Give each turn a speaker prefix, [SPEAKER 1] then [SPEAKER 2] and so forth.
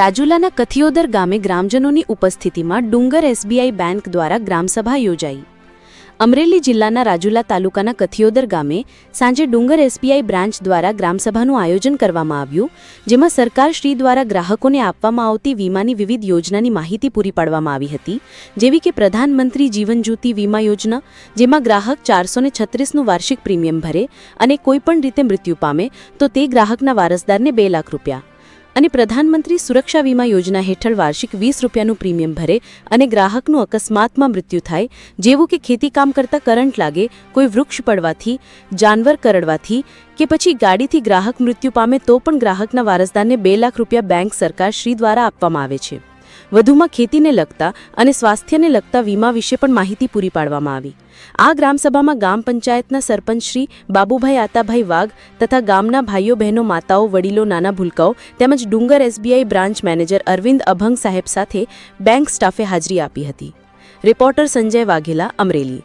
[SPEAKER 1] રાજુલાના કથિયોદર ગામે ગ્રામજનોની ઉપસ્થિતિમાં ડુંગર એસબીઆઈ બેંક દ્વારા ગ્રામસભા યોજાઈ. અમરેલી જિલ્લાના રાજુલા તાલુકાના કથિયોદર ગામે સાંજે ડુંગર એસબીઆઈ બ્રાન્ચ દ્વારા ગ્રામસભાનું આયોજન કરવામાં આવ્યું, જેમાં સરકાર શ્રી દ્વારા ગ્રાહકોને આપવામાં આવતી વીમાની વિવિધ યોજનાની માહિતી પૂરી પાડવામાં આવી હતી, જેવી કે પ્રધાનમંત્રી જીવન જ્યોતિ વીમા યોજના, જેમાં ગ્રાહક ચારસો ને છત્રીસનું વાર્ષિક પ્રીમિયમ ભરે અને કોઈપણ રીતે મૃત્યુ પામે, તો તે ગ્રાહકના વારસદારને બે લાખ રૂપિયા. અને પ્રધાનમંત્રી સુરક્ષા વીમા યોજના હેઠળ વાર્ષિક વીસ રૂપિયાનું પ્રીમિયમ ભરે અને ગ્રાહકનું અકસ્માતમાં મૃત્યુ થાય, જેવું કે ખેતીકામ કરતા કરંટ લાગે, કોઈ વૃક્ષ પડવાથી, જાનવર કરડવાથી કે પછી ગાડીથી ગ્રાહક મૃત્યુ પામે તો પણ ગ્રાહકના વારસદારને બે લાખ રૂપિયા બેંક સરકાર શ્રી દ્વારા આપવામાં આવે છે. વધુમાં ખેતીને લગતા અને સ્વાસ્થ્યને લગતા વીમા વિશે પણ માહિતી પૂરી પાડવામાં આવી. આ ગ્રામસભામાં ગામ પંચાયતના સરપંચ શ્રી બાબુભાઈ આતાભાઈ વાઘ તથા ગામના ભાઈઓ, બહેનો, માતાઓ, વડીલો, નાના ભૂલકાઓ તેમજ ડુંગર SBI branch manager Arvind Abhang સાહેબ સાથે બેંક સ્ટાફે હાજરી આપી હતી. રિપોર્ટર સંજય વાઘેલા, અમરેલી.